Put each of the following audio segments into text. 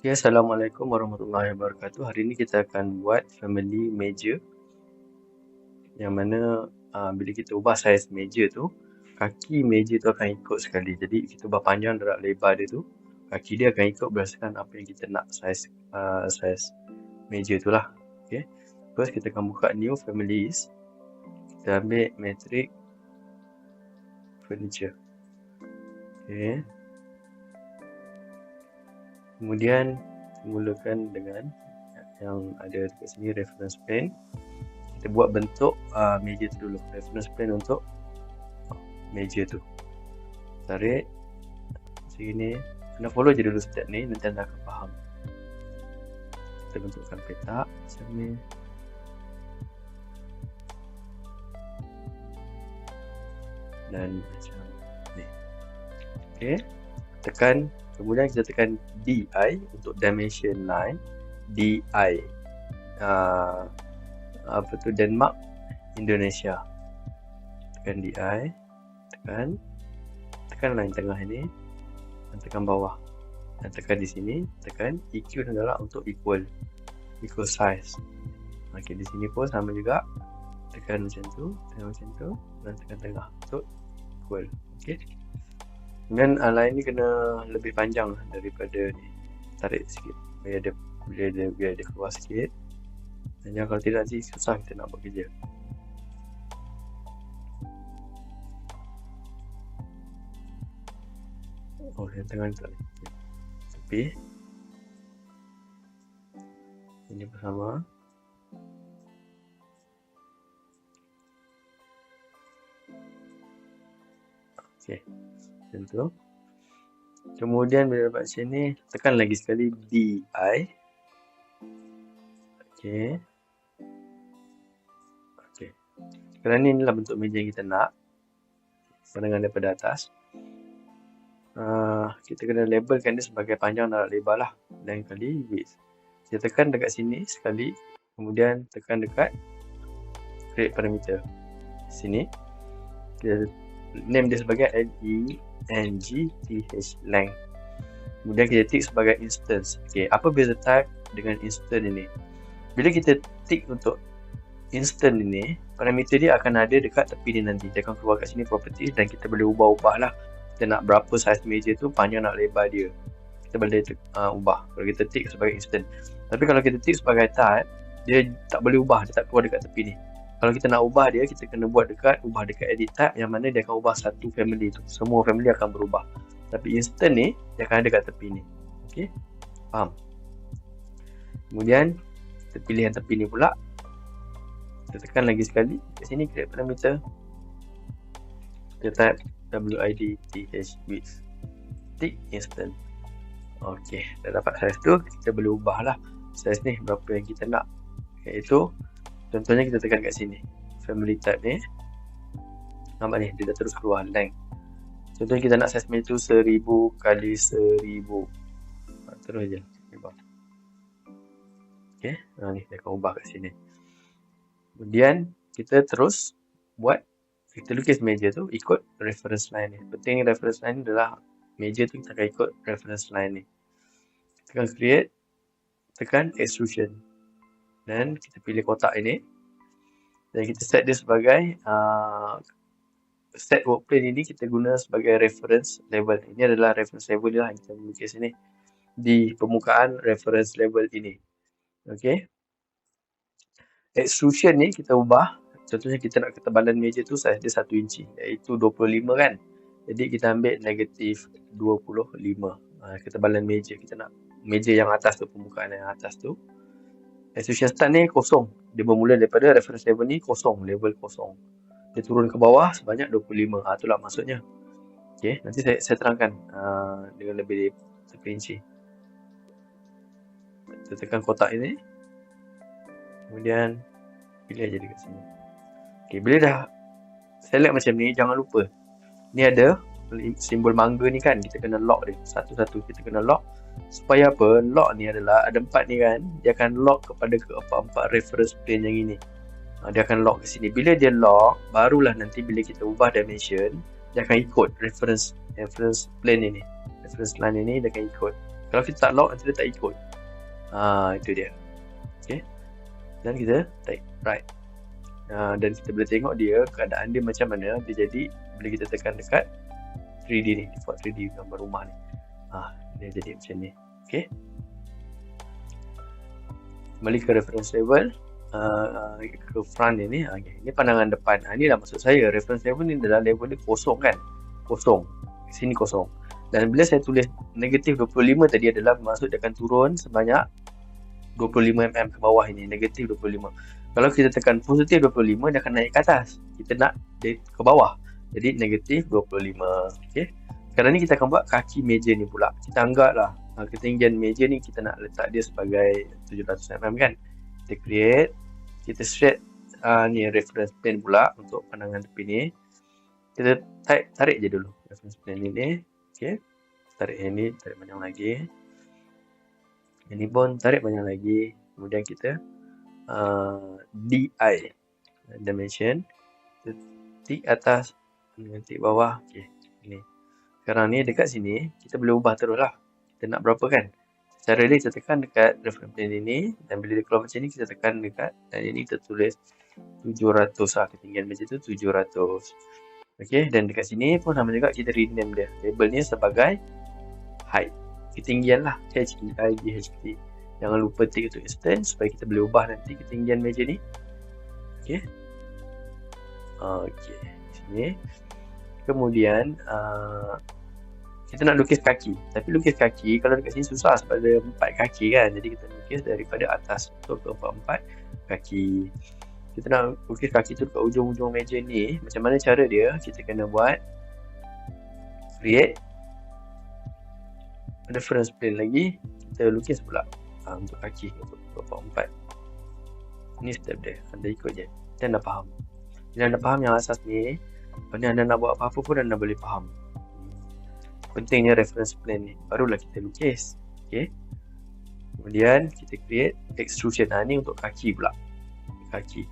Okay, Assalamualaikum warahmatullahi wabarakatuh. Hari ini kita akan buat family meja yang mana uh, bila kita ubah saiz meja tu, kaki meja tu akan ikut sekali. Jadi kita ubah panjang dan lebar dia tu, kaki dia akan ikut berdasarkan apa yang kita nak saiz uh, saiz meja tu lah. Okay. First kita akan buka new families. Kita ambil matrix furniture. Okay. Kemudian mulakan dengan yang ada dekat sini reference plane. Kita buat bentuk uh, meja tu dulu. Reference plane untuk meja tu. Tarik sini. Kena follow je dulu step ni nanti anda akan faham. Kita bentukkan petak macam ni. Dan macam ni. Okay. Tekan Kemudian kita tekan DI untuk dimension line. DI. Uh, apa tu Denmark, Indonesia. Tekan DI. Tekan. Tekan line tengah ini. Dan tekan bawah. Dan tekan di sini. Tekan EQ adalah untuk equal. Equal size. Okey, di sini pun sama juga. Tekan macam tu. Tekan macam tu. Dan tekan tengah untuk equal. Okey. Kemudian uh, line ni kena lebih panjang daripada ni. Tarik sikit. Biar dia, biar dia, biar dia keluar sikit. Dan kalau tidak nanti susah kita nak buat kerja. Oh, yang tengah ni tak Tapi Ini bersama Okay macam tu. Kemudian bila dapat sini tekan lagi sekali DI ok ok sekarang ni inilah bentuk meja yang kita nak. Pandangan daripada atas. Uh, kita kena labelkan dia sebagai panjang dan lebar lah dan kali width kita tekan dekat sini sekali. Kemudian tekan dekat create parameter. Sini. Kita name dia sebagai LE NGTH length. Kemudian kita tick sebagai instance. Okay, apa beza type dengan instant ini? Bila kita tick untuk instant ini, parameter dia akan ada dekat tepi ni nanti. Dia akan keluar kat sini property dan kita boleh ubah-ubah lah. Kita nak berapa size meja tu, panjang nak lebar dia. Kita boleh uh, ubah kalau kita tick sebagai instant. Tapi kalau kita tick sebagai type, dia tak boleh ubah, dia tak keluar dekat tepi ni kalau kita nak ubah dia kita kena buat dekat ubah dekat edit tab yang mana dia akan ubah satu family tu. Semua family akan berubah. Tapi instant ni dia akan ada kat tepi ni. Okey? Faham? Kemudian kita pilih yang tepi ni pula. Kita tekan lagi sekali. Kat sini create parameter. Kita type WID TH width tick instant. Okey dah dapat size tu kita boleh ubah lah size ni berapa yang kita nak. Iaitu Contohnya kita tekan kat sini. Family type ni. Nampak ni? Dia dah terus keluar length Contohnya kita nak size meja tu 1000 kali 1000 ha, Terus je. Okay ha, ni dia akan ubah kat sini. Kemudian kita terus buat kita lukis meja tu ikut reference line ni. Penting reference line ni adalah meja tu kita akan ikut reference line ni. Tekan create Tekan extrusion dan kita pilih kotak ini. Dan kita set dia sebagai uh, set work plane ini kita guna sebagai reference level. Ini adalah reference level lah yang kita melukis sini. Di permukaan reference level ini. Ok extrusion ni kita ubah. Contohnya kita nak ketebalan meja tu saiz dia 1 inci. Iaitu 25 kan. Jadi kita ambil negatif 25 uh, ketebalan meja kita nak meja yang atas tu permukaan yang atas tu Start ni kosong. Dia bermula daripada reference level ni kosong, level kosong. Dia turun ke bawah sebanyak 25. Ah ha, itulah maksudnya. Okey, nanti saya, saya terangkan uh, dengan lebih terperinci. Kita tekan kotak ini. Kemudian pilih aja dekat sini. Okey, bila dah select macam ni, jangan lupa. Ni ada simbol mangga ni kan, kita kena lock dia. Satu-satu kita kena lock supaya apa lock ni adalah ada empat ni kan dia akan lock kepada keempat-empat reference plane yang ini ha, dia akan lock ke sini bila dia lock barulah nanti bila kita ubah dimension dia akan ikut reference reference plane ini reference line ini dia akan ikut Kalau kita tak lock, nanti dia tak ikut. Ha, itu dia. Okay. Dan kita type right. Ha, dan kita boleh tengok dia, keadaan dia macam mana. Dia jadi, bila kita tekan dekat 3D ni, default 3D gambar rumah ni. Ha, dia jadi macam ni. Okay. Kembali ke reference level. Uh, ke front ni, okay. ini pandangan depan. Ha, ini lah maksud saya, reference level ni adalah level ni kosong kan? Kosong. Sini kosong. Dan bila saya tulis negatif 25 tadi adalah maksud dia akan turun sebanyak 25 mm ke bawah ini, negatif 25. Kalau kita tekan positif 25, dia akan naik ke atas. Kita nak dia ke bawah. Jadi negatif 25. Okay. Sekarang ni kita akan buat kaki meja ni pula. Kita anggaplah uh, ketinggian meja ni kita nak letak dia sebagai 700 mm kan. Kita create, kita set uh, ni reference plane pula untuk pandangan tepi ni. Kita tarik, tarik je dulu reference plane ni. Okey. Tarik yang ni, tarik banyak lagi. Yang ni pun tarik banyak lagi. Kemudian kita uh, DI dimension. Kita tik atas dengan tik bawah. Okey. Ini. Sekarang ni dekat sini kita boleh ubah terus lah. Kita nak berapa kan? Cara dia kita tekan dekat reference plane ini dan bila dia keluar macam ni kita tekan dekat dan ini kita tulis 700 lah ketinggian macam tu 700. Okey, dan dekat sini pun sama juga kita rename dia. Labelnya sebagai height. Ketinggian lah. H-E-I-G-H-T. Jangan lupa tik untuk extend supaya kita boleh ubah nanti ketinggian meja ni. Okey. Okey. Sini. Kemudian, uh, kita nak lukis kaki. Tapi lukis kaki, kalau dekat sini susah sebab ada empat kaki kan. Jadi kita lukis daripada atas untuk ke empat-empat kaki kita nak lukis kaki tu kat ujung-ujung meja ni macam mana cara dia kita kena buat create reference plane lagi kita lukis pula ha, untuk kaki untuk empat ni step dia anda ikut je dan dah faham bila anda faham yang asas ni ni anda nak buat apa-apa pun anda boleh faham. Pentingnya reference plane ni. Barulah kita lukis. Ok kemudian kita create extrusion. Ha, ni untuk kaki pula. Kaki.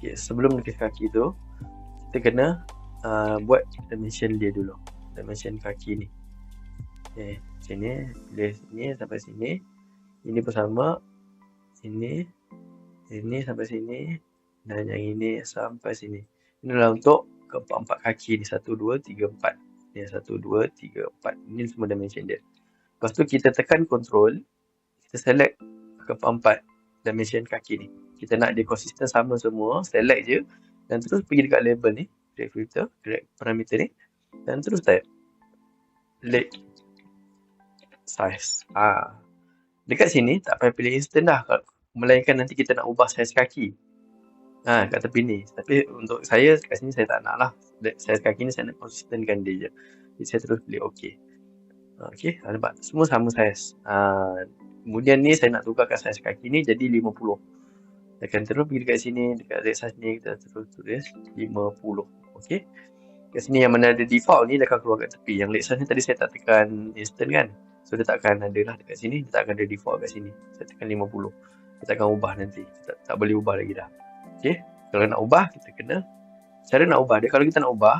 Okay, sebelum lukis kaki tu kita kena uh, buat dimension dia dulu. Dimension kaki ni. Okay, sini pilih sini sampai sini. Ini pun sama ini ini sampai sini dan yang ini sampai sini. Ini adalah untuk keempat-empat kaki ni. Satu, dua, tiga, empat. Ni satu, dua, tiga, empat. Ini semua dimension dia. Lepas tu kita tekan control kita select keempat-empat dimension kaki ni. Kita nak dia konsisten sama semua select je dan terus pergi dekat label ni create filter create parameter ni dan terus type. Leg size. Ah dekat sini tak payah pilih instant dah melainkan nanti kita nak ubah size kaki. Ha, kat tepi ni. Tapi untuk saya kat sini saya tak nak lah. Size kaki ni saya nak konsistenkan dia je. Jadi saya terus pilih ok. Ok nampak semua sama size ha, kemudian ni saya nak tukarkan size kaki ni jadi 50 akan terus pergi dekat sini dekat size ni kita terus tulis 50 okey kat sini yang mana ada default ni dia akan keluar kat tepi. Yang size ni tadi saya tak tekan instant kan so dia tak akan ada lah dekat sini dia tak akan ada default kat sini. Saya tekan 50 kita akan ubah nanti. Kita tak boleh ubah lagi dah. Okey? Kalau nak ubah kita kena cara nak ubah dia. Kalau kita nak ubah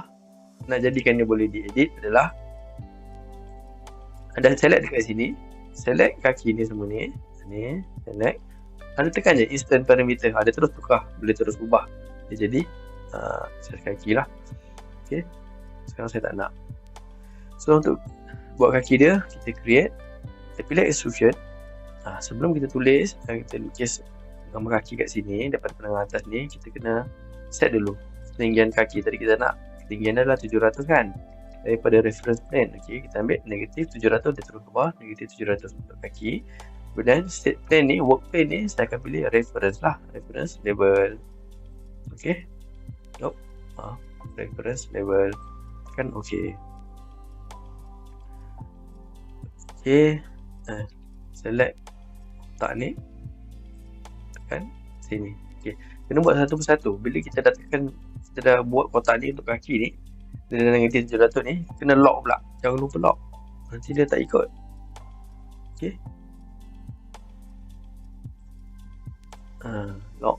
nak jadikan dia boleh diedit adalah ada select dekat sini. Select kaki ni semua ni. Ni select anda tekan je instant parameter. Ada terus tukar boleh terus ubah. Dia jadi uh, kaki lah. Ok sekarang saya tak nak. So untuk buat kaki dia kita create kita pilih extrusion uh, sebelum kita tulis dan kita lukis gambar kaki kat sini dapat pandangan atas ni kita kena set dulu ketinggian kaki tadi kita nak ketinggian adalah 700 kan daripada reference plane ok kita ambil negatif 700 dia terus ke bawah negatif 700 untuk kaki Kemudian state plane ni, work plane ni saya akan pilih reference lah, reference level. Okay. Yup. Ha, reference level. Kan okay. Okay. Eh, select tak ni. Tekan sini. Okay. Kena buat satu persatu. Bila kita dah tekan, kita dah buat kotak ni untuk kaki ni. Dengan negatif 700 ni, kena lock pula. Jangan lupa lock. Nanti dia tak ikut. Okay. uh, lock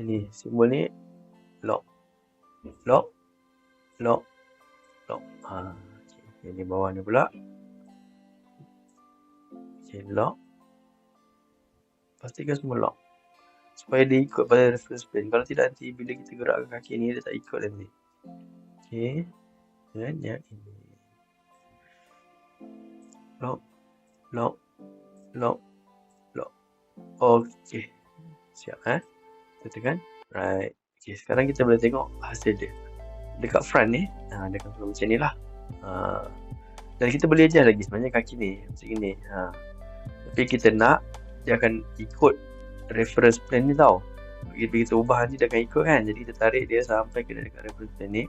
Ini simbol ni lock. Lock. Lock. Lock. Ha. Okay. Ini bawah ni pula. Okay, lock. Pastikan semua lock. Supaya dia ikut pada reference plane. Kalau tidak nanti bila kita gerakkan kaki ni dia tak ikut nanti. Okay. Dan yang ini. Lock. Lock. Lock. Lock. Okay. Siap eh. Kita tekan. Right. Okay, sekarang kita boleh tengok hasil dia. Dekat front ni, ha, dia akan keluar macam ni lah. Ha. Dan kita boleh ajar lagi sebenarnya kaki ni. Macam ni. Ha. Tapi kita nak, dia akan ikut reference plane ni tau. Bila kita ubah nanti dia akan ikut kan. Jadi kita tarik dia sampai ke dekat reference plane ni.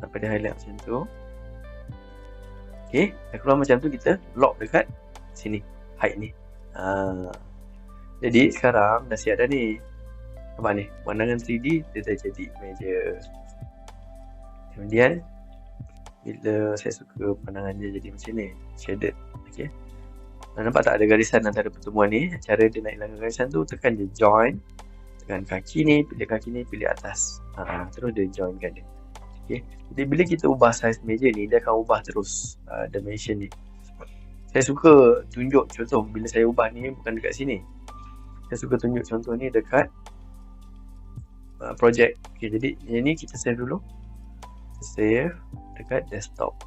Sampai dia highlight macam tu. Okay. Dah keluar macam tu kita lock dekat sini. Height ni. Ha. Jadi sekarang dah siap dah ni. Nampak ni, pandangan 3D dia dah jadi meja. Kemudian bila saya suka pandangan dia jadi macam ni, shaded. Okey. Dan nampak tak ada garisan antara pertemuan ni? Cara dia nak hilangkan garisan tu tekan je join. Tekan kaki ni, pilih kaki ni, pilih atas. Ha, terus dia joinkan dia. Okey. Jadi bila kita ubah saiz meja ni, dia akan ubah terus uh, dimension ni. Saya suka tunjuk contoh bila saya ubah ni bukan dekat sini. Saya suka tunjuk contoh ni dekat uh, project. Okay, jadi yang ni kita save dulu. Save dekat desktop.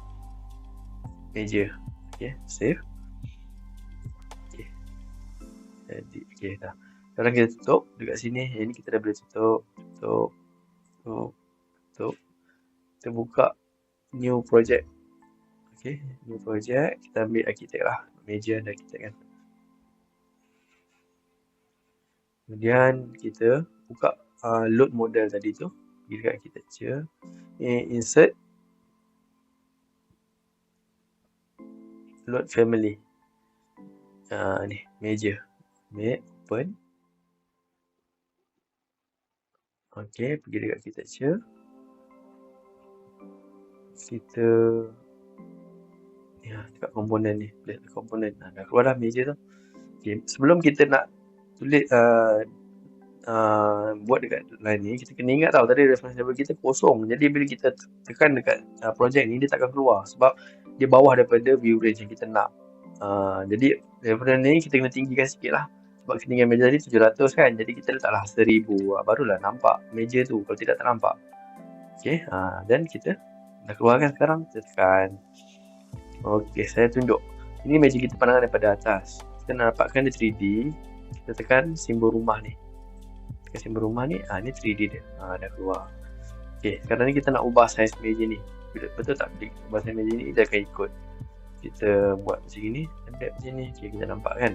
Meja. Okay, save. Okay. Jadi, okay dah. Sekarang kita tutup dekat sini. Yang ni kita dah boleh tutup. Tutup. Tutup. Tutup. Kita buka new project. Okay, new project. Kita ambil arkitek lah. Meja dan arkitek kan. Kemudian kita buka uh, load model tadi tu pergi dekat architecture. Eh, insert. Load family. Uh, ni meja. Make open. Ok pergi dekat architecture. Kita ya dekat komponen ni. Dekat komponen. Nah, dah keluar dah meja tu. Okay. sebelum kita nak tulis uh, uh, buat dekat line ni kita kena ingat tau tadi reference level kita kosong. Jadi bila kita tekan dekat uh, project ni dia takkan keluar sebab dia bawah daripada view range yang kita nak. Uh, jadi reference ni kita kena tinggikan sikit lah. Sebab ketinggian meja tadi 700 kan jadi kita letaklah 1000 uh, barulah nampak meja tu kalau tidak tak nampak. Ok uh, dan kita dah keluarkan sekarang kita tekan. Ok saya tunjuk. Ini meja kita pandangan daripada atas. Kita nak dapatkan dia 3D kita tekan simbol rumah ni tekan simbol rumah ni ah ni 3D dia. Ah dah keluar. Okey sekarang ni kita nak ubah saiz meja ni. Betul, betul tak bila ubah saiz meja ni dia akan ikut. Kita buat macam ni adapt macam ni. Okey kita nampak kan?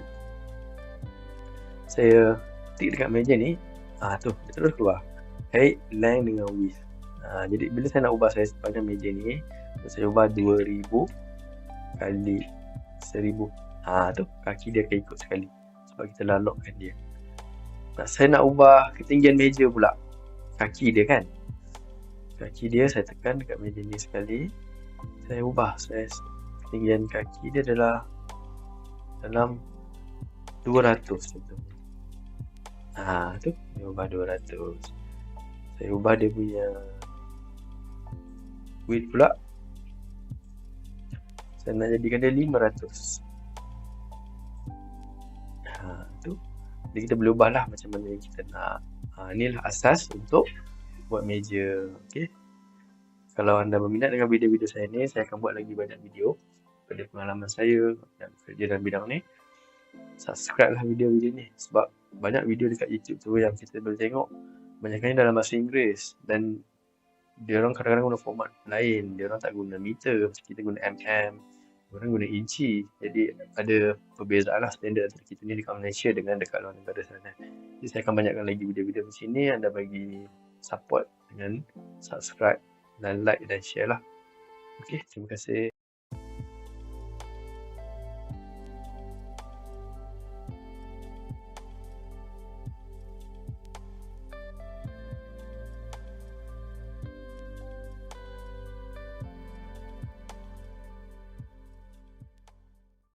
Saya tik dekat meja ni ah tu dia terus keluar. Height length dengan width. Ah jadi bila saya nak ubah saiz panjang meja ni saya ubah 2000 kali 1000 ah tu kaki dia akan ikut sekali. Sebab kita dah lockkan dia Saya nak ubah ketinggian meja pula. Kaki dia kan. Kaki dia saya tekan dekat meja ni sekali. Saya ubah. Saya ketinggian kaki dia adalah dalam 200 contohnya. Ha, tu. Saya ubah 200. Saya ubah dia punya width pula. Saya nak jadikan dia 500. Ha, tu. Jadi kita boleh ubah lah macam mana yang kita nak. Ha, inilah asas untuk buat meja. Okay. Kalau anda berminat dengan video-video saya ni, saya akan buat lagi banyak video pada pengalaman saya yang kerja dalam bidang ni. Subscribe lah video-video ni sebab banyak video dekat YouTube tu yang kita boleh tengok banyaknya dalam bahasa Inggeris dan dia orang kadang-kadang guna format lain. Dia orang tak guna meter kita guna mm orang guna inci jadi ada perbezaan lah standard antara kita ni dekat Malaysia dengan dekat luar negara sana. Jadi saya akan banyakkan lagi video-video macam ni. Anda bagi support dengan subscribe dan like dan share lah. Ok terima kasih